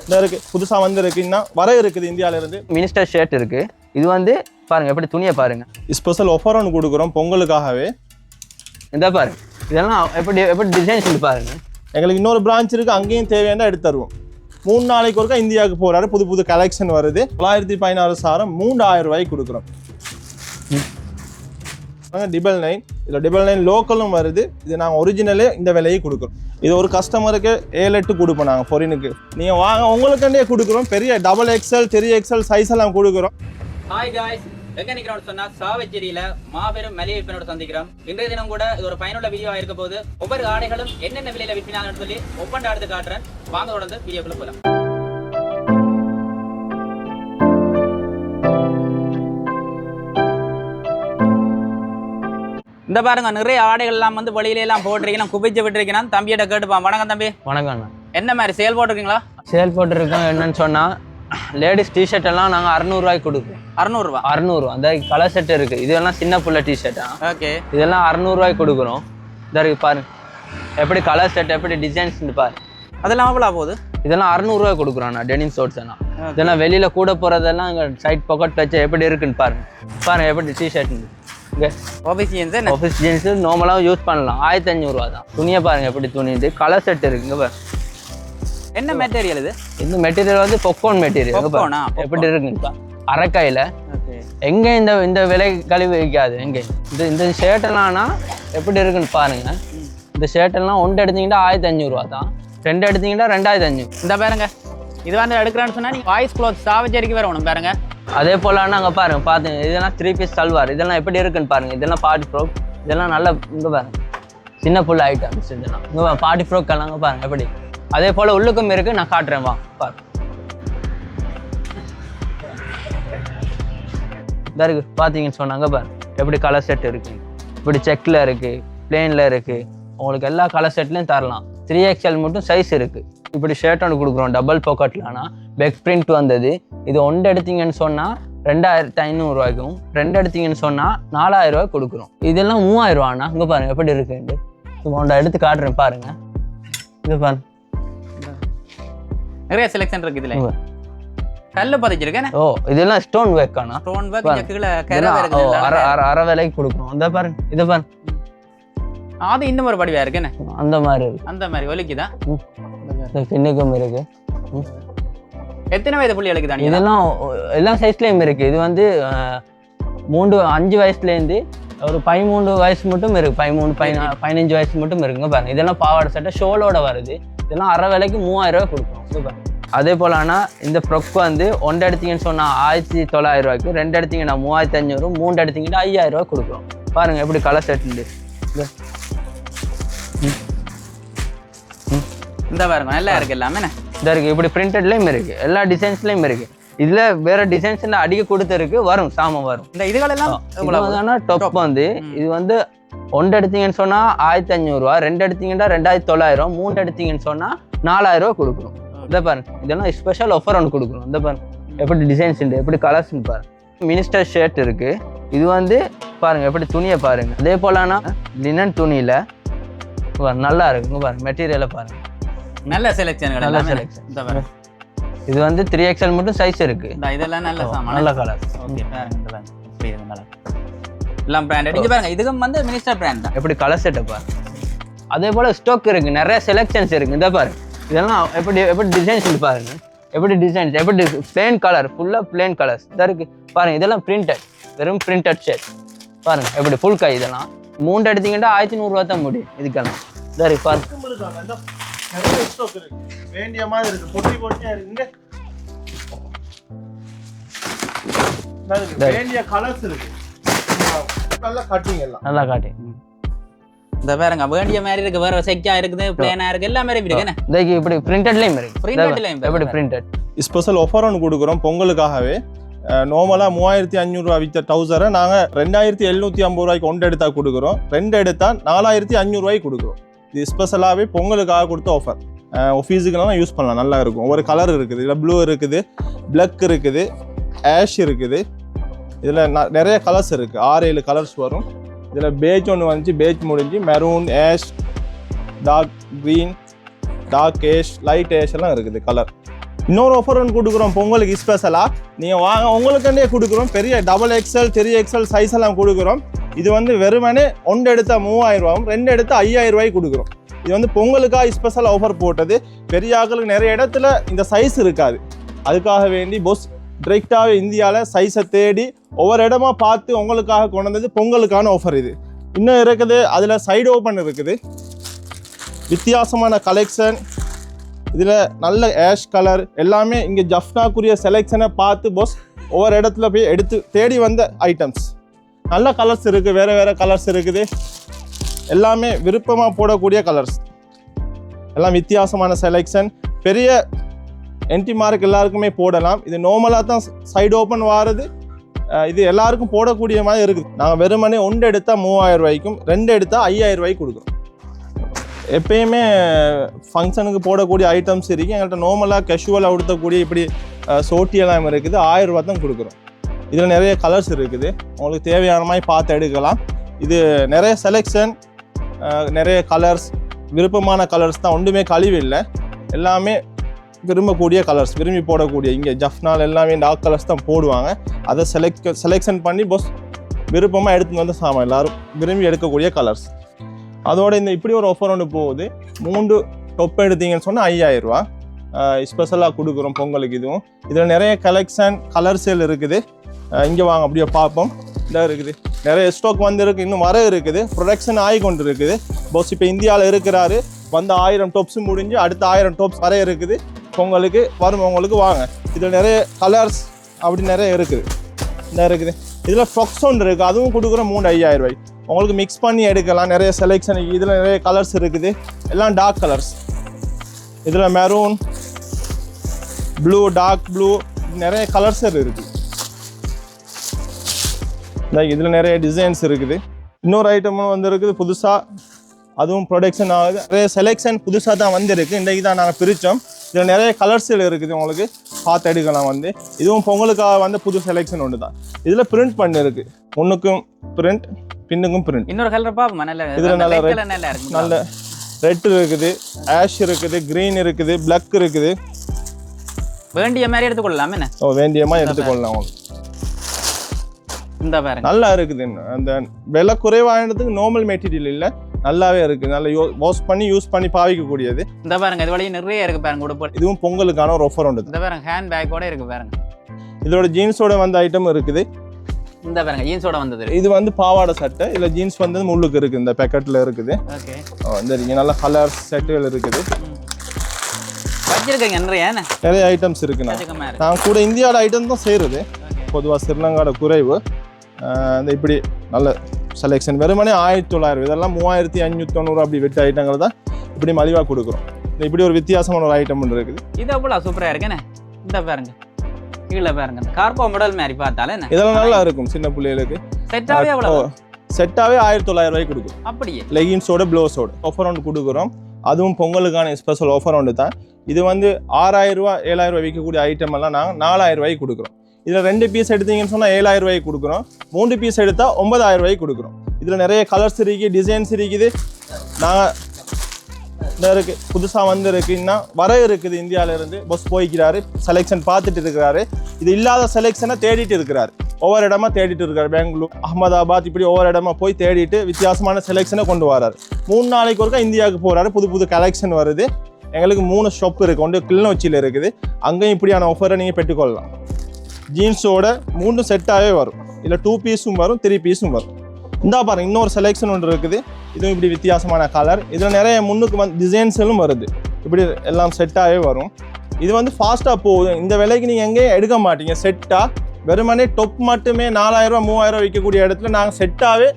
இந்த இருக்கு புதுசா வந்து இருக்கு. இன்னும் வர இருக்குது இந்தியால இருந்து மினிஸ்டர் ஷர்ட் இருக்கு. இது வந்து பாருங்க எப்படி துணியை பாருங்க. ஸ்பெஷல் ஆஃபர் ஒன்று கொடுக்குறோம் பொங்கலுக்காகவே. இந்த பாருங்க. இதெல்லாம் எப்படி எப்படி டிசைன்ஸ் பாருங்க. எங்களுக்கு இன்னொரு பிரான்ச் இருக்கு அங்கேயும் தேவையான எடுத்து தருவோம். மூணு நாளைக்கு ஒருக்கா இந்தியாவுக்கு போறாரு புது புது கலெக்ஷன் வருது. தொள்ளாயிரத்தி பதினாறு சாரம் மூணாயிரம் ரூபாய்க்கு கொடுக்குறோம். டிபல் நைன் இதில் டிபல் நைன் லோக்கலும் வருது. இது நாங்கள் ஒரிஜினலே இந்த விலையை கொடுக்குறோம். இது ஒரு கஸ்டமருக்கு ஏழு எட்டு கொடுப்போம் நாங்கள் ஃபொரினுக்கு நீங்கள் வாங்க உங்களுக்குண்டே கொடுக்குறோம். பெரிய double XL three XL size எல்லாம் கொடுக்குறோம். ஹாய் காய்ஸ் எங்க நிக்கிறோம்னு சொன்னா சாவச்சேரியில மாபெரும் மளிகை விற்பனோட சந்திக்கிறோம். இன்றைய தினம் கூட இது ஒரு பயனுள்ள வீடியோ இருக்க போது ஒவ்வொரு ஆடைகளும் என்னென்ன விலையில விற்பினாங்கன்னு சொல்லி ஒவ்வொன்றா எடுத்து காட்டுறேன். வாங்க தொடர்ந்து வீடியோக்குள்ள போகலாம் இந்த பாருங்க நிறைய ஆடைகள் எல்லாம் வந்து வெளியில எல்லாம் போட்டிருக்கீங்க குபிச்சு விட்டுருக்கீங்க. தம்பியிட்ட கேட்டுப்பான் வணக்கம் தம்பி. வணக்கம் என்ன மாதிரி சேல் போட்டிருக்கீங்களா? சேல் போட்டிருக்கோம். என்னன்னு சொன்னா லேடிஸ் டிஷர்ட் எல்லாம் நாங்கள் அறநூறுவாய்க்கு கொடுக்குறோம் அறுநூறுவா? அறநூறுவா அந்த கலர் செட் இருக்கு. இதெல்லாம் சின்ன புள்ள டிஷர்ட்டா ஓகே. இதெல்லாம் அறநூறுவாய்க்கு கொடுக்குறோம். இந்த இருக்கு பாருங்க. எப்படி கலர் செட் எப்படி டிசைன்ஸ் பாரு. அதெல்லாம் எவ்வளோ போகுது இதெல்லாம் அறநூறுவாய் கொடுக்குறோம் நான் டெனிம் ஷோட்ஸ் எல்லாம். இதெல்லாம் வெளியில கூட போறதெல்லாம் இங்க சைட் பாக்கெட் வச்சு எப்படி இருக்குன்னு பாருங்க. பாருங்க எப்படி டிஷர்ட் இங்கே ஆஃபீஸ் ஜீன்ஸ் ஆஃபீஸ் ஜீன்ஸ் நார்மலாக யூஸ் பண்ணலாம். ஆயிரத்தி அஞ்சூறுவா தான். துணியை பாருங்க எப்படி துணி இது கலர் செட் இருக்கு இங்க பாரு. என்ன மெட்டீரியல் இது? இந்த மெட்டீரியல் வந்து பொக்கோன் மெட்டீரியல் எப்படி இருக்குன்னு அரைக்காயில. எங்க இந்த இந்த விலை கழிவு வைக்காது எங்க? இந்த இந்த ஷர்ட் எல்லாம்னா எப்படி இருக்குன்னு பாருங்க. இந்த ஷர்ட் எல்லாம் ஒன்று எடுத்தீங்கன்னா ஆயிரத்தி அஞ்சூறுவா தான். ரெண்டு எடுத்தீங்கன்னா ரெண்டாயிரத்தி அஞ்சூறு இந்த பாருங்க. இது வந்து எடுக்கிறேன்னு சொன்னா நீ வாய்ஸ் க்ளோத் சாவச்சேரிக்கு வரணும் பாருங்க. அதே போல அங்க பாருங்க பாத்துங்க இதெல்லாம் த்ரீ பீஸ் சல்வார். இதெல்லாம் எப்படி இருக்குன்னு பாருங்க இதெல்லாம் பார்ட்டி ஃப்ரோக் இதெல்லாம் நல்ல இங்கே பாருங்க சின்ன புள்ள ஐட்டம்ஸ் இதெல்லாம். இங்கே பார்ட்டி ஃப்ரோக் எல்லாம் பாருங்க எப்படி? அதே போல உள்ளுக்கும் இருக்கு நான் காட்டுறேன் வா பாரு இருக்கு பாத்தீங்கன்னு சொன்னாங்க பாரு எப்படி கலர் செட் இருக்கு. இப்படி செக்ல இருக்கு பிளேன்ல இருக்கு. உங்களுக்கு எல்லா கலர் செட்லையும் தரலாம். த்ரீ எக்ஸ்எல் மட்டும் சைஸ் இருக்கு. இப்படி ஷர்ட் ஒன்று கொடுக்குறோம் டபுள் பாக்கெட்லனா பெக் பிரிண்ட் வந்தது. இது ஒன்று எடுத்தீங்கன்னு சொன்னா ரெண்டாயிரத்தி ஐநூறுரூவாய்க்கும் ரெண்டு எடுத்தீங்கன்னு சொன்னா நாலாயிரம் ரூபாய் கொடுக்குறோம். இதெல்லாம் மூவாயிரம் ரூபாண்ணா இங்க பாருங்க எப்படி இருக்குன்ட்டு உன்ட எடுத்து காட்டுறேன் பாருங்க. இது பாருங்க நிறைய செலெக்ஷன் இருக்கு இதுல. பாரு. கல்லு பதிச்சிருக்கேன் ஓ இதெல்லாம் ஸ்டோன் ஒர்க்காண்ணா ஸ்டோன் ஒர்க். கீழே அரை அரை விலைக்கு கொடுக்குறோம். அந்த பாருங்க இதை பாருங்க. அது இன்னும் ஒரு படிவா இருக்குன்னு அந்த மாதிரி இருக்கு. அந்த மாதிரி ஒலிக்குதா? ம். இந்த பின்னுக்கும் இருக்கு. எத்தனை வயது புள்ளிகளுக்கு தானே இதெல்லாம் எல்லா சைஸ்லயும் இருக்கு. இது வந்து மூன்று அஞ்சு வயசுலேருந்து ஒரு பதிமூணு வயசு மட்டும் இருக்கு. பதிமூணு பதினா பதினஞ்சு வயசு மட்டும் இருக்குங்க பாருங்க. இதெல்லாம் பாவாடை சட்டை ஷோலோட வருது. இதெல்லாம் அரை விலைக்கு மூவாயிரம் ரூபாய் கொடுக்குறோம் இங்க பாருங்க. அதே போல ஆனா இந்த ஃப்ரொக் வந்து ஒன்று எடுத்தீங்கன்னு சொன்னா ஆயிரத்தி தொள்ளாயிரம் ரூபாய்க்கு ரெண்டு எடுத்தீங்கன்னா மூவாயிரத்தி அஞ்சூறு மூணு எடுத்தீங்கன்னா ஐயாயிரம் ரூபாய் கொடுக்குறோம் பாருங்க எப்படி கலர் செட்டு இந்த பாருங்க நல்லா இருக்கு எல்லாமே? இந்த இருக்கு இப்படி பிரிண்டட்லயும் இருக்கு. எல்லா டிசைன்ஸ்லயும் இருக்கு. இதுல வேற டிசைன்ஸ்ல அடிக்க கொடுத்துருக்கு வரும் சாமம் வரும். இந்த இதுகளெல்லாம் டாப் வந்து இது வந்து ஒன்று எடுத்தீங்கன்னு சொன்னா ஆயிரத்தி அஞ்சூறுரூவா ரெண்டு எடுத்தீங்கன்னா ரெண்டாயிரத்தி தொள்ளாயிரம் மூணு எடுத்தீங்கன்னு சொன்னா நாலாயிரம் ரூபா கொடுக்குறோம் இதை பாருங்க இதெல்லாம் ஸ்பெஷல் ஆஃபர் ஒன்று கொடுக்குறோம் இந்த பாருங்க எப்படி டிசைன்ஸ் உண்டு எப்படி கலர்ஸ் பாருங்க. மினிஸ்டர் ஷர்ட் இருக்கு. இது வந்து பாருங்க எப்படி துணியை பாருங்க. அதே போலனா லினன் துணியில நல்லா இருக்கு இங்க பாருங்க மெட்டீரியலை பாருங்க. நல்ல செலெக்ஷன்கள் நல்ல பாருங்க. இது வந்து த்ரீ எக்ஸ்எல் மட்டும் சைஸ் இருக்கு. இதெல்லாம் நல்ல சாமான். நல்ல கலர் ஓகே இப்படி இருக்கு எல்லாம் பிராண்டட் இங்க பாருங்க இதுக்கும் வந்து மினிஸ்டர் பிராண்ட் தான். எப்படி கலர் செட்டை பாரு அதே போல ஸ்டாக் இருக்கு நிறைய செலெக்ஷன்ஸ் இருக்கு. இந்த பாரு இதெல்லாம் எப்படி எப்படி டிசைன்ஸ் பாருங்க. எப்படி டிசைன்ஸ் எப்படி பிளேன் கலர் ஃபுல்லா பிளேன் கலர்ஸ் இதா இருக்கு. பாருங்க இதெல்லாம் பிரிண்டட் வெறும் பிரிண்டட் ஷர்ட் பாருங்க எப்படி ஃபுல் கை இதெல்லாம். மூணு எடுத்தீங்கன்னா ஆயிரத்தி நூறுரூவா தான் முடியும். இதுக்கெல்லாம். இதா இருக்கு பாருங்க. நிறைய ஸ்டாக் இருக்கு வேண்டிய மாதிரி இருக்கு. பொட்டி பொட்டியா இருக்கு இங்க. இருக்கு. வேண்டிய கலர்ஸ் இருக்கு. நல்ல கட்டிங் எல்லாம். நல்லா காட்டி. இந்த பாருங்க வேண்டிய மாதிரி இருக்கு. வேற செக்கா இருக்குது பிளேனா இருக்கு. எல்லா மாதிரி இருக்கு என்ன? இதற்கு இப்படி பிரிண்டட்லயும் இருக்கு. எப்படி. பிரிண்டட் ஸ்பெஷல் ஆஃபர் ஒன்று கொடுக்குறோம் பொங்கலுக்காகவே. நார்மலாக மூவாயிரத்தி அஞ்சூறுரூவா விற்ற டவுசரை நாங்கள் ரெண்டாயிரத்தி எழுநூற்றி ஐம்பது ரூபாய்க்கு ஒன்று எடுத்தா கொடுக்குறோம். ரெண்டு எடுத்தா நாலாயிரத்தி அஞ்சூறுரூவாய்க்கு கொடுக்குறோம். இது ஸ்பெஷலாகவே பொங்கலுக்காக கொடுத்த ஆஃபர் ஆஃபீஸுக்கெல்லாம் யூஸ் பண்ணலாம். நல்லா இருக்கும். ஒரு கலர் இருக்குது. இதில் ப்ளூ இருக்குது பிளக் இருக்குது ஆஷ் இருக்குது. இதில் நிறைய கலர்ஸ் இருக்குது ஆறு ஏழு கலர்ஸ் வரும். இதில் பேஜ் ஒன்று வந்துச்சு. பேஜ் முடிஞ்சு maroon ash dark green dark ash light ash எல்லாம் இருக்குது கலர் இன்னொரு ஆஃபர் ஒன்று கொடுக்குறோம். பொங்கலுக்கு ஸ்பெஷலாக நீங்கள் வாங்க உங்களுக்குண்டே கொடுக்குறோம். பெரிய double XL three XL size எல்லாம் கொடுக்குறோம். இது வந்து வெறுமனே ஒன்று எடுத்தா மூவாயிரம் ரூபாயும் ரெண்டு எடுத்தா ஐயாயிரம் ரூபாய்க்கு கொடுக்குறோம். இது வந்து பொங்கலுக்காக ஸ்பெஷல் ஆஃபர் போட்டது. பெரிய ஆட்களுக்கு நிறைய இடத்துல இந்த சைஸ் இருக்காது. அதுக்காக வேண்டி பொஸ் டிரெக்டாகவே இந்தியாவில் சைஸை தேடி ஒவ்வொரு இடமா பார்த்து உங்களுக்காக கொண்டு வந்தது பொங்கலுக்கான ஆஃபர் இது. இன்னும் இருக்குது அதில் சைடு ஓப்பன் இருக்குது. வித்தியாசமான கலெக்ஷன் இதில் நல்ல ஆஷ் கலர் எல்லாமே இங்கே ஜஃப்னாக்குரிய செலெக்ஷனை பார்த்து பொஸ் ஒவ்வொரு இடத்துல போய் எடுத்து தேடி வந்த ஐட்டம்ஸ் நல்ல கலர்ஸ் இருக்குது வேறு வேறு கலர்ஸ் இருக்குது. எல்லாமே விருப்பமாக போடக்கூடிய கலர்ஸ் எல்லாம் வித்தியாசமான செலெக்ஷன் பெரிய என்டி மார்க் எல்லாருக்குமே போடலாம். இது நார்மலாக தான் சைடு ஓப்பன் வாருது. இது எல்லாருக்கும் போடக்கூடிய மாதிரி இருக்குது. நாங்கள் வெறுமனே ஒன்று எடுத்தால் மூவாயிரம் ரூபாய்க்கும் ரெண்டு எடுத்தால் ஐயாயிரம் ரூபாய்க்கு கொடுக்குறோம். எப்பயுமே ஃபங்க்ஷனுக்கு போடக்கூடிய ஐட்டம்ஸ் இருக்குது எங்கள்கிட்ட நார்மலாக கெஷுவலாக உடுத்தக்கூடிய இப்படி சோட்டியெல்லாம் சோட்டி இருக்குது. ஆயிரம் ரூபா தான் கொடுக்குறோம். இதில் நிறைய கலர்ஸ் இருக்குது. உங்களுக்கு தேவையான மாதிரி பார்த்து எடுக்கலாம். இது நிறைய செலெக்ஷன் நிறைய கலர்ஸ் விருப்பமான கலர்ஸ் தான். ஒன்றுமே கழிவு இல்லை. எல்லாமே விரும்பக்கூடிய கலர்ஸ் விரும்பி போடக்கூடிய இங்கே ஜஃப்னால் எல்லாமே டார்க் கலர்ஸ் தான் போடுவாங்க. அதை செலக்ட் செலெக்ஷன் பண்ணி பஸ் விருப்பமாக எடுத்துன்னு வந்து சாமான். எல்லோரும் விரும்பி எடுக்கக்கூடிய கலர்ஸ் அதோட இந்த இப்படி ஒரு ஆஃபர் ஒன்று போகுது. மூன்று டொப் எடுத்தீங்கன்னு சொன்னால் ஐயாயிரரூவா ஸ்பெஷலாக கொடுக்குறோம் பொங்கலுக்கு இதுவும். இதில் நிறைய கலெக்ஷன் கலர்ஸில் இருக்குது. இங்கே வாங்க அப்படியே பார்ப்போம். இதாக இருக்குது. நிறைய ஸ்டாக் இருக்குது இன்னும் வர இருக்குது. ப்ரொடக்ஷன் ஆகி கொண்டு இருக்குது பாஸ் இப்போ இந்தியாவில் இருக்கிறாரு. வந்த ஆயிரம் டொப்ஸ் முடிஞ்சு அடுத்த ஆயிரம் டொப்ஸ் வர இருக்குது. உங்களுக்கு வரும் உங்களுக்கு வாங்க. இதில் நிறைய கலர்ஸ் அப்படி நிறைய இருக்குது. இந்த இருக்குது. இதில் ஃப்ராக்ஸ் ஒன்று இருக்குது அதுவும் கொடுக்குற மூணு ஐயாயிரம் ரூபாய். உங்களுக்கு மிக்ஸ் பண்ணி எடுக்கலாம். நிறைய செலெக்ஷன் இதில் நிறைய கலர்ஸ் இருக்குது. எல்லாம் டார்க் கலர்ஸ் இதில் மெரூன் ப்ளூ டார்க் ப்ளூ நிறைய கலர்ஸ் இருக்குது. இந்த இதில் நிறைய டிசைன்ஸ் இருக்குது. இன்னொரு ஐட்டமும் வந்து இருக்குது புதுசாக அதுவும் ப்ரொடக்ஷன் ஆகுது. நிறைய செலெக்ஷன் புதுசாக தான் வந்திருக்கு. இன்றைக்கு தான் நாங்கள் பிரித்தோம் இதில் நிறைய கலர்ஸில் இருக்குது உங்களுக்கு. பார்த்து எடுக்கலாம் வந்து. இதுவும் பொங்கலுக்காக வந்து புது செலெக்ஷன் ஒன்று தான். இதில் பிரிண்ட் பண்ணிருக்கு. முன்னுக்கும் பிரிண்ட் பின்னுக்கும் பிரிண்ட் இன்னொரு கலர் பாப்போமா நல்ல இதுல நல்ல நல்லா ரெட் இருக்குது. ஆஷ் இருக்குது க்ரீன் இருக்குது பிளாக் இருக்குது. வேண்டிய மாதிரி எடுத்துக்கொள்ளலாம் என்ன? ஓ வேண்டியமா எடுத்துக்கொள்ளலாம் உங்களுக்கு. இந்த பாருங்க. நல்லா இருக்குது. அந்த விலை குறைவானதுக்கு நார்மல் மெட்டீரியல் இல்லை. நல்லாவே இருக்குது நல்லா யூ வாஷ் பண்ணி யூஸ் பண்ணி பாவிக்கக்கூடியது. இந்த பாருங்க இது வழியும் நிறைய இருக்கு பாருங்க உடுப்பு இதுவும் பொங்கலுக்கான ஒரு ஆஃபர் உண்டு. இந்த பாருங்க ஹேண்ட் பேக்கோட இருக்கு பாருங்க. இதோட ஜீன்ஸோட வந்த ஐட்டம் இருக்குது. இந்த பாருங்க ஜீன்ஸோட வந்தது இது வந்து பாவாடை சட்டை. இதில் ஜீன்ஸ் வந்து முள்ளுக்கு இருக்குது இந்த பேக்கெட்டில் இருக்குது. ஓகே. இந்த நல்ல கலர் செட்டுகள் இருக்குது. வச்சிருக்கீங்க நிறைய ஐட்டம்ஸ் இருக்கு. நான் கூட இந்தியாவோட ஐட்டம் தான் ஓகே. பொதுவாக ஸ்ரீலங்காவோட குறைவு. இந்த இப்படி நல்ல செலெக்ஷன் வெறுமனே ஆயிரத்தி தொள்ளாயிரம். இதெல்லாம் மூவாயிரத்தி அஞ்சூற்றி தொண்ணூறு அப்படி வெட்ட ஐட்டங்கள் தான் இப்படி மலிவாக கொடுக்குறோம். இந்த இப்படி ஒரு வித்தியாசமான ஒரு ஐட்டம் ஒன்று இருக்குது. இது அவ்வளோ சூப்பரா இருக்கு என்ன? இந்த பாருங்க. கீழே பாருங்க. கார்போ மாடல் மாதிரி பார்த்தாலே இதெல்லாம் நல்லா இருக்கும் சின்ன பிள்ளைகளுக்கு. செட்டாவே அவ்வளோ செட்டாகவே ஆயிரத்தி தொள்ளாயிரம் ரூபாய்க்கு கொடுக்கும். அப்படியே. லெகின்ஸோட ப்ளவுஸோட ஆஃபர் ஒன்று கொடுக்குறோம். அதுவும் பொங்கலுக்கான ஸ்பெஷல் ஆஃபர் ஒன்று தான். இது வந்து ஆறாயிரம் ரூபா ஏழாயிரம் ரூபாய் விற்கக்கூடிய ஐட்டம் எல்லாம் நாங்கள் நாலாயிரம் ரூபாய்க்கு கொடுக்குறோம். இதில் ரெண்டு பீஸ் எடுத்தீங்கன்னு சொன்னால் ஏழாயிரம் ரூபாய்க்கு கொடுக்குறோம். மூணு பீஸ் எடுத்தால் ஒன்பதாயிரம் ரூபாய்க்கு கொடுக்குறோம். இதில் நிறைய கலர்ஸ் இருக்குது டிசைன்ஸ் இருக்குது. நாங்கள் இந்த இருக்கு புதுசாக வந்திருக்கு வர இருக்குது இந்தியாவிலேருந்து. பஸ் போய்க்கிறாரு செலெக்ஷன் பார்த்துட்டு இருக்கிறாரு. இது இல்லாத செலெக்ஷனை தேடிட்டு இருக்கிறாரு. ஒவ்வொரு இடமா தேடிட்டு இருக்காரு பெங்களூர் அகமதாபாத் இப்படி ஒவ்வொரு இடமா போய் தேடிட்டு வித்தியாசமான செலெக்ஷனை கொண்டு வராரு. மூணு நாளைக்கு ஒருக்கா இந்தியாவுக்கு போகிறாரு புது புது கலெக்ஷன் வருது. எங்களுக்கு மூணு ஷாப் இருக்குது ஒன்று கிளிநொச்சியில் இருக்குது. அங்கேயும் இப்படியான ஆஃபரை நீங்கள் பெற்றுக்கொள்ளலாம். ஜீன்ஸோட மூணு செட்டாகவே வரும். இல்லை டூ பீஸும் வரும் த்ரீ பீஸும் வரும். இந்தா பாருங்க இன்னொரு செலெக்ஷன் ஒன்று இருக்குது. இதுவும் இப்படி வித்தியாசமான கலர் இதில் நிறைய முன்னுக்கு வந்து டிசைன்ஸும் வருது. இப்படி எல்லாம் செட்டாகவே வரும். இது வந்து ஃபாஸ்ட்டாக போகுது. இந்த விலைக்கு நீங்கள் எங்கேயும் எடுக்க மாட்டீங்க. செட்டாக வெறுமனே டொப் மட்டுமே நாலாயிரம் மூவாயிரரூவா மூவாயிரம் விற்கக்கூடிய இடத்துல நாங்கள் செட்டாகவே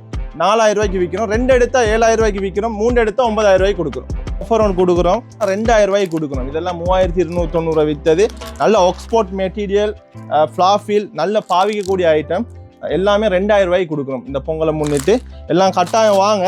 நாலாயிரம் ரூபாய்க்கு விற்கிறோம் ரெண்டு எடுத்தால் ஏழாயிரம் ரூபாய்க்கு விற்கிறோம் மூணு எடுத்தால் ஒன்பதாயிரம் ரூபாய்க்கு கொடுக்குறோம். ஆஃபர் ஒன்று கொடுக்குறோம். ரெண்டாயிரம் ரூபாய்க்கு கொடுக்குறோம். இதெல்லாம் மூவாயிரத்தி இருநூத்தி தொண்ணூறு விற்றது நல்ல ஆக்ஸ்போர்ட் மெட்டீரியல் ஃப்ளாஃபீல் நல்ல பாவிக்கக்கூடிய ஐட்டம் எல்லாமே ரெண்டாயிரம் ரூபாய்க்கு கொடுக்குறோம். இந்த பொங்கலை முன்னிட்டு. எல்லாம் கட்டாயம் வாங்க.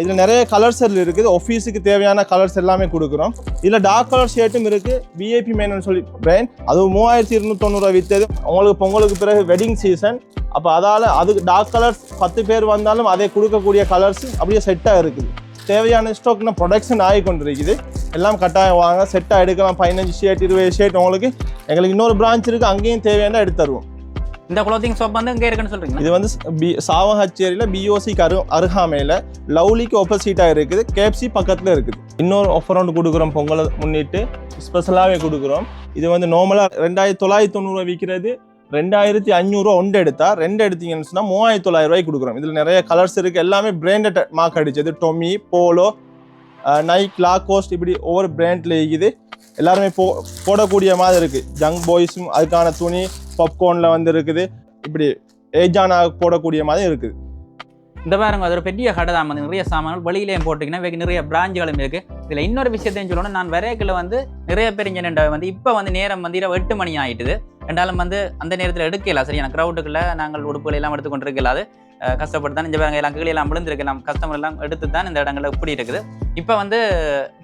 இதில் நிறைய கலர்ஸ் இருக்குது. ஆஃபீஸுக்கு தேவையான கலர்ஸ் எல்லாமே கொடுக்குறோம். இதில் டார்க் கலர் ஷர்ட்டும் இருக்குது விஐபி மேனு சொல்லி பிராண்ட் அது மூவாயிரத்தி இருநூத்தொண்ணூறுவா விற்றது உங்களுக்கு பொங்கலுக்கு பிறகு வெட்டிங் சீசன் அப்போ அதால் அதுக்கு டார்க் கலர்ஸ் பத்து பேர் வந்தாலும் அதை கொடுக்கக்கூடிய கலர்ஸ் அப்படியே செட்டாக இருக்குது. தேவையான ஸ்டாக் ப்ரொடக்ஷன் ஆகி கொண்டிருக்குது. எல்லாம் கட்டாயம் வாங்க. செட்டாக எடுக்கலாம். பதினஞ்சு ஷேட் இருபது ஷேட் உங்களுக்கு. எங்களுக்கு இன்னொரு பிரான்ச் இருக்குது அங்கேயும் தேவையான எடுத்து தருவோம். இந்த குளோத்திங் ஷாப் வந்து இங்க இருக்குன்னு சொல்றீங்களா? இது வந்து பி சாவகச்சேரியில் பிஓசிக்கு அரு அருகாமையில் லவ்லிக்கு ஆப்போசிட்டாக இருக்குது. கேப்சி பக்கத்தில் இருக்குது. இன்னொரு ஆஃபர் ஒன்று கொடுக்குறோம் பொங்கலை முன்னிட்டு. ஸ்பெஷலாகவே கொடுக்குறோம். இது வந்து நார்மலாக ரெண்டாயிரத்தி தொள்ளாயிரத்தி தொண்ணூறுவா விற்கிறது ரெண்டாயிரத்தி அஞ்சூறுவா ஒன்று எடுத்தா ரெண்டு எடுத்தீங்கன்னு சொன்னால் மூவாயிரத்தி தொள்ளாயிரம் ரூபாய்க்கு கொடுக்குறோம். இதில் நிறைய கலர்ஸ் இருக்குது எல்லாமே பிராண்டட் மார்க் அடிச்சது. டொமி போலோ நைக் லாகோஸ்ட் இப்படி ஒவ்வொரு பிராண்டில் இருக்குது. எல்லாருமே போ போடக்கூடிய மாதிரி இருக்குது ஜங் பாய்ஸும் அதுக்கான துணி பாப்கார்னில் வந்து இருக்குது இப்படி ஏஜானா போடக்கூடிய மாதிரி இருக்குது. இந்த பாருங்க அது ஒரு பெரிய கடை தான். வந்து நிறைய சாமான்கள் வெளியிலேயும் போட்டிங்கன்னா நிறைய பிராஞ்சுகளும் இருக்கு. இதுல இன்னொரு விஷயத்தையும் சொல்லணும் நான் வரையக்கில் வந்து நிறைய பேர் இங்கே வந்து இப்போ வந்து நேரம் வந்து இரவு எட்டு மணி ஆயிட்டுது. ரெண்டாலும் வந்து அந்த நேரத்தில் எடுக்கல சரியான க்ரௌடுக்குள்ளே நாங்கள் உடுப்புகளை எல்லாம் எடுத்து கொண்டு இருக்கலாது கஷ்டப்பட்டு தான் இந்த பாருங்க எல்லாம் எல்லாம் விழுந்திருக்கலாம் கஸ்டமர் எல்லாம் எடுத்து தான் இந்த இடங்கள்ல இப்படி இருக்குது. இப்போ வந்து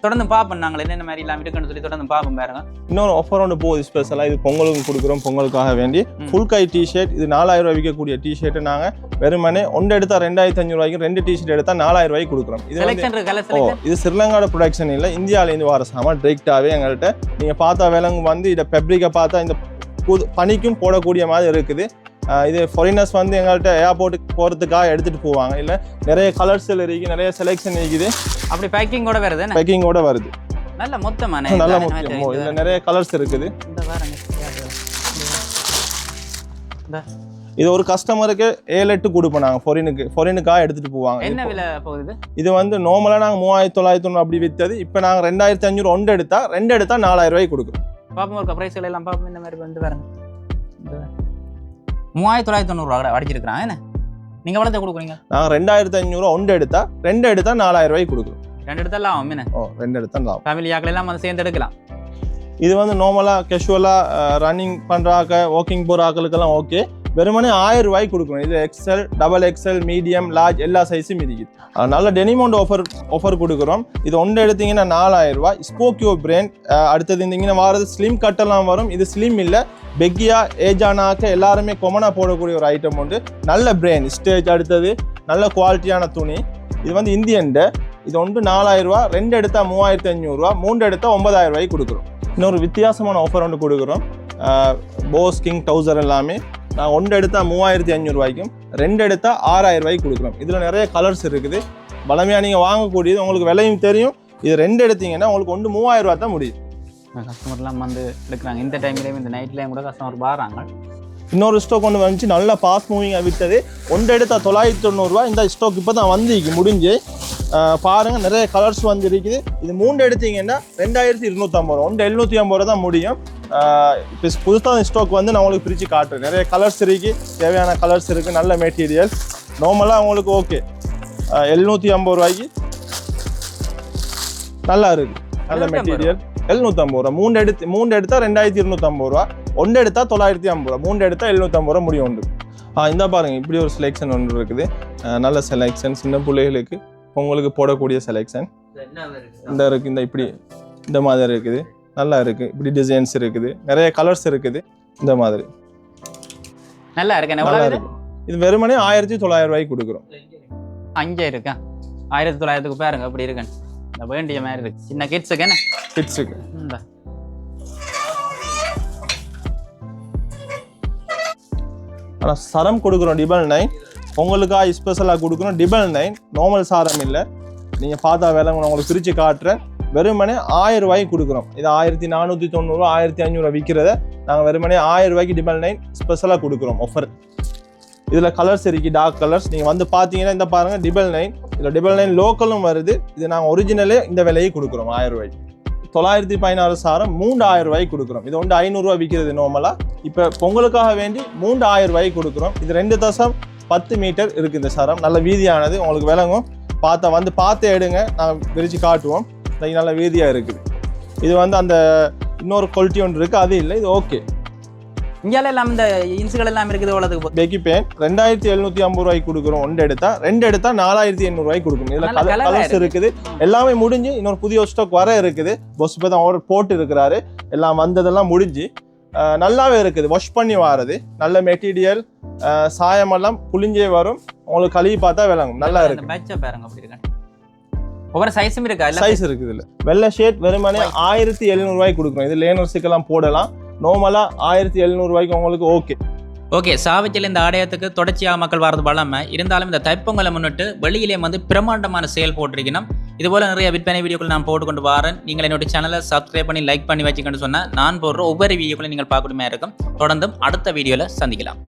தொடர்ந்து பார்ப்போம். நாங்கள் என்னென்ன மாதிரி எல்லாம் இருக்குன்னு சொல்லி தொடர்ந்து பார்ப்போம் பாருங்க. இன்னொரு ஆஃபர் ஒன்று போகுது ஸ்பெஷலாக இது பொங்கலுக்கு கொடுக்குறோம் பொங்கலுக்காக வேண்டி. ஃபுல் கை டிஷர்ட் இது நாலாயிரம் ரூபாய் விற்கக்கூடிய டிஷர்ட்டை நாங்கள் வெறுமனே ஒன்று எடுத்தால் ரெண்டாயிரத்தி அஞ்சூறு ரூபாய்க்கு ரெண்டு டிஷர்ட் எடுத்தால் நாலாயிரம் ரூபாய்க்கு கொடுக்குறோம். இது ஓ இது ஸ்ரீலங்காவோட ப்ரொடக்ஷன் இல்லை இந்தியாவிலேருந்து வர சாமான் டிரெக்டாகவே எங்கள்கிட்ட நீங்கள் பார்த்தா விலங்கு வந்து இதை பெப்ரிக்கை பார்த்தா இந்த புது பனிக்கும் போடக்கூடிய மாதிரி இருக்குது. இது ஃபாரினர்ஸ் வந்து எங்கள்கிட்ட ஏர்போர்ட்டுக்கு போகிறதுக்காக எடுத்துகிட்டு போவாங்க. இல்லை நிறைய கலர்ஸில் இருக்குது நிறைய செலெக்ஷன் இருக்குது. அப்படி பேக்கிங்கோட வருது என்ன? பேக்கிங்கோட வருது. நல்ல மொத்தமான நல்ல இந்த இதில் நிறைய கலர்ஸ் இருக்குது. இது ஒரு கஸ்டமருக்கு ஏழு எட்டு கொடுப்போம் நாங்கள் ஃபாரினுக்கு ஃபாரினுக்காக எடுத்துகிட்டு போவாங்க. என்ன விலை போகுது இது? வந்து நார்மலாக நாங்கள் மூவாயிரத்தி தொள்ளாயிரத்தி தொண்ணூறு அப்படி விற்றது இப்போ நாங்கள் ரெண்டாயிரத்தி அஞ்சூறு ஒன்று எடுத்தா ரெண்டு எடுத்தா நாலாயிரம் ரூபாய்க்கு கொடுக்குறோம். பாப்போம் ஒரு ப்ரைஸ்கள் எல்லாம் பாப்போம். இந்த மாதிரி வந்து இந்த மூவாயிரத்தி தொள்ளாயிரத்தி தொண்ணூறுவா அடிச்சிருக்கிறான் என்ன? நீங்க எவ்வளோ கொடுக்குறீங்க? நாங்கள் ரெண்டாயிரத்தி அஞ்சூறு ஒன்று எடுத்தா ரெண்டு எடுத்தா நாலாயிரம் ரூபாய்க்கு கொடுக்குறோம். ரெண்டு இடத்துல ஆகும் என்ன? ஓ ரெண்டு எடுத்தா லாபம். ஃபேமிலி ஆக்கள் எல்லாம் வந்து சேர்ந்து எடுக்கலாம். இது வந்து நார்மலாக கேஷுவலாக ரன்னிங் பண்ணுறாக்க வாக்கிங் போகிற ஆக்களுக்கெல்லாம் ஓகே வெறுமனே ஆயிரம் ரூபாய்க்கு கொடுக்கணும். இது XL double XL medium large எல்லா சைஸும் இருக்குது நல்ல டெனிமௌண்ட் ஆஃபர் ஆஃபர் கொடுக்குறோம். இது ஒன்று எடுத்தீங்கன்னா நாலாயிரம் ரூபாய். ஸ்போக்கியோ பிராண்ட் அடுத்தது இருந்தீங்கன்னா வாரது ஸ்லிம் கட்டெல்லாம் வரும். இது ஸ்லிம் இல்லை. பெக்கியா ஏஜானாக்க எல்லாருமே கொமனாக போடக்கூடிய ஒரு ஐட்டம் உண்டு. நல்ல பிராண்ட் ஸ்டேஜ் அடுத்தது நல்ல குவாலிட்டியான துணி. இது வந்து இந்தியன்ட இது ஒன்று நாலாயிரம் ரூபா ரெண்டு எடுத்தால் மூவாயிரத்தி அஞ்சூறுரூவா மூன்று எடுத்தால் ஒன்பதாயிரம் ரூபாய்க்கு கொடுக்குறோம். இன்னொரு வித்தியாசமான ஆஃபர் ஒன்று கொடுக்குறோம். போஸ் கிங் டவுசர் எல்லாமே. நான் ஒன்று எடுத்தா மூவாயிரத்தி அஞ்சூறுரூவாய்க்கும் ரெண்டு எடுத்தா ஆறாயிரம் ரூபாய்க்கு கொடுக்குறோம். இதில் நிறைய கலர்ஸ் இருக்குது. பலமையாக நீங்கள் வாங்கக்கூடியது உங்களுக்கு விலையும் தெரியும். இது ரெண்டு எடுத்தீங்கன்னா உங்களுக்கு ஒன்று மூவாயிரம் ரூபா தான் முடியும். கஸ்டமர்லாம் வந்து எடுக்கிறாங்க. இந்த டைம்லேயும் இந்த நைட்லேயும் கூட கஸ்டமர் பாருங்க இன்னொரு ஸ்டாக் ஒன்று வந்துச்சு. நல்லா பாஸ் மூவிங்காக விட்டது. ஒன்று எடுத்தா தொள்ளாயிரத்தி தொண்ணூறுரூவா இந்த ஸ்டாக் இப்போ தான் வந்து முடிஞ்சு. அஹ் பாருங்க நிறைய கலர்ஸ் வந்து இருக்குது. இது மூணு எடுத்தீங்கன்னா ரெண்டாயிரத்தி இருநூற்றம்பது ரூபா. ஒன்று எழுநூற்றி ஐம்பது ரூபா தான் முடியும். இப்போ புதுசாக ஸ்டாக் வந்து நான் உங்களுக்கு பிரித்து காட்டுறேன். நிறைய கலர்ஸ் இருக்குது தேவையான கலர்ஸ் இருக்குது நல்ல மெட்டீரியல் நார்மலாக உங்களுக்கு ஓகே எழுநூற்றி ஐம்பது ரூபாய்க்கு நல்லா இருக்குது நல்ல 750 மெட்டீரியல் எழுநூற்றம்பது ரூபா. மூணு எடுத்து மூணு எடுத்தால் ரெண்டாயிரத்தி இருநூற்றம்பது ரூபா. ஒன்று எடுத்தால் தொள்ளாயிரத்தி ஐம்பது ரூபா. மூணு எடுத்தால் எழுநூற்றம்பது ரூபா முடியும் உண்டு ஆ இந்த பாருங்க இப்படி ஒரு செலெக்ஷன் ஒன்று இருக்குது. நல்ல செலெக்ஷன் சின்ன பிள்ளைகளுக்கு உங்களுக்கு போடக்கூடிய செலெக்ஷன் இந்த இருக்குது இந்த இப்படி இந்த மாதிரி இருக்குது. நல்லா இருக்குது இப்படி டிசைன்ஸ் இருக்குது. நிறைய கலர்ஸ் இருக்குது. இந்த மாதிரி. நல்லா இருக்கு? நல்லா இருக்கு. இது வெறுமனே ஆயிரத்தி தொள்ளாயிரம் ரூபாய்க்கு கொடுக்குறோம். அங்கே இருக்கா? ஆயிரத்தி தொள்ளாயிரத்துக்கு பாருங்க அப்படி இருக்குன்னு. இந்த வேண்டிய மாதிரி இருக்கு. சின்ன கிட்ஸுக்கு என்ன? கிட்ஸுக்கு இந்த. ஆனால் சரம் கொடுக்குறோம் டிபல் நைன் உங்களுக்காக ஸ்பெஷலாக கொடுக்குறோம் டிபல் நைன் நார்மல் சாரம் இல்லை. நீங்கள் பார்த்தா வேலை உங்களுக்கு பிரித்து காட்டுறேன். வெறுமனே ஆயிரம் ரூபாய்க்கு கொடுக்குறோம். இது ஆயிரத்தி நானூற்றி தொண்ணூறு ஆயிரத்தி ஐநூறுரூவா விற்கிறத நாங்கள் வெறுமனே ஆயிரம் ரூபாய்க்கு டிபல் நைன் ஸ்பெஷலாக கொடுக்குறோம் ஆஃபர் இதில் கலர்ஸ் இருக்கு டார்க் கலர்ஸ் நீங்கள் வந்து பார்த்தீங்கன்னா இந்த பாருங்கள் டிபல் நைன் இதில் டிபல் நைன் லோக்கலும் வருது. இது நாங்கள் ஒரிஜினலே இந்த விலையை கொடுக்குறோம் ஆயிரம் ரூபாய்க்கு. தொள்ளாயிரத்தி பதினாறு சாரம் மூன்று ஆயிரம் ரூபாய்க்கு கொடுக்குறோம். இது வந்து ஐநூறுரூவா விற்கிறது நார்மலாக இப்போ பொங்கலுக்காக வேண்டி மூன்று ஆயிரம் ரூபாய்க்கு கொடுக்குறோம். இது ரெண்டு தசம் பத்து மீட்டர் இருக்குது இந்த சாரம். நல்ல வீதியானது உங்களுக்கு விளங்கும். பார்த்தா வந்து பார்த்து எடுங்க. நான் விரித்து காட்டுவோம். நல்ல வீதியாக இருக்குது. இது வந்து அந்த இன்னொரு குவாலிட்டி ஒன்று இருக்குது அது இல்லை இது ஓகே. இங்கேயால எல்லாம் இந்த இன்சுகள் எல்லாம் இருக்குது போகுது பெக்கி பேன் ரெண்டாயிரத்தி எழுநூத்தி ஐம்பது ரூபாய்க்கு கொடுக்குறோம் ஒன்று எடுத்தா. ரெண்டு எடுத்தா நாலாயிரத்தி எண்ணூறு ரூபாய்க்கு கொடுக்கும். இதுல கலர்ஸ் இருக்கு. இருக்குது. எல்லாமே முடிஞ்சு இன்னொரு புதிய ஸ்டாக் வர இருக்குது. பொஸ் இப்போ தான் ஆர்டர் போட்டு இருக்கிறாரு. எல்லாம் வந்ததெல்லாம் முடிஞ்சு. நல்லாவே இருக்குது. வாஷ் பண்ணி வாரது. நல்ல மெட்டீரியல் சாயமெல்லாம் புளிஞ்சே வரும். உங்களுக்கு கழுவி பார்த்தா விளங்கும். நல்லா இருக்கு. பாருங்க அப்படி இருக்கு. ஒவ்வொரு சைஸும் இருக்கா? இல்ல சைஸ் இருக்குது இதுல. வெள்ளை ஷேட் வெறுமனே ஆயிரத்தி எழுநூறு ரூபாய்க்கு கொடுக்குறோம். இது லேனர்ஸுக்கெல்லாம் போடலாம். நார்மலா ஆயிரத்தி எழுநூறு ரூபாய்க்கு உங்களுக்கு ஓகே ஓகே சாவச்சில் இந்த ஆலயத்துக்கு தொடர்ச்சியாக மக்கள் வரது பலமை இருந்தாலும் இந்த தைப்பொங்கலை முன்னிட்டு வெளியிலே வந்து பிரம்மாண்டமான செயல் போட்டிருக்கணும். இதுபோல் நிறைய விற்பனை வீடியோக்கள் நான் போட்டுக்கொண்டு வரேன். நீங்கள் என்னுடைய சேனலை சப்ஸ்கிரைப் பண்ணி லைக் பண்ணி வச்சுக்கன்னு சொன்னால் நான் போடுற ஒவ்வொரு வீடியோக்களையும் நீங்கள் பார்க்கணுமே இருக்கும். தொடர்ந்தும் அடுத்த வீடியோவில் சந்திக்கலாம்.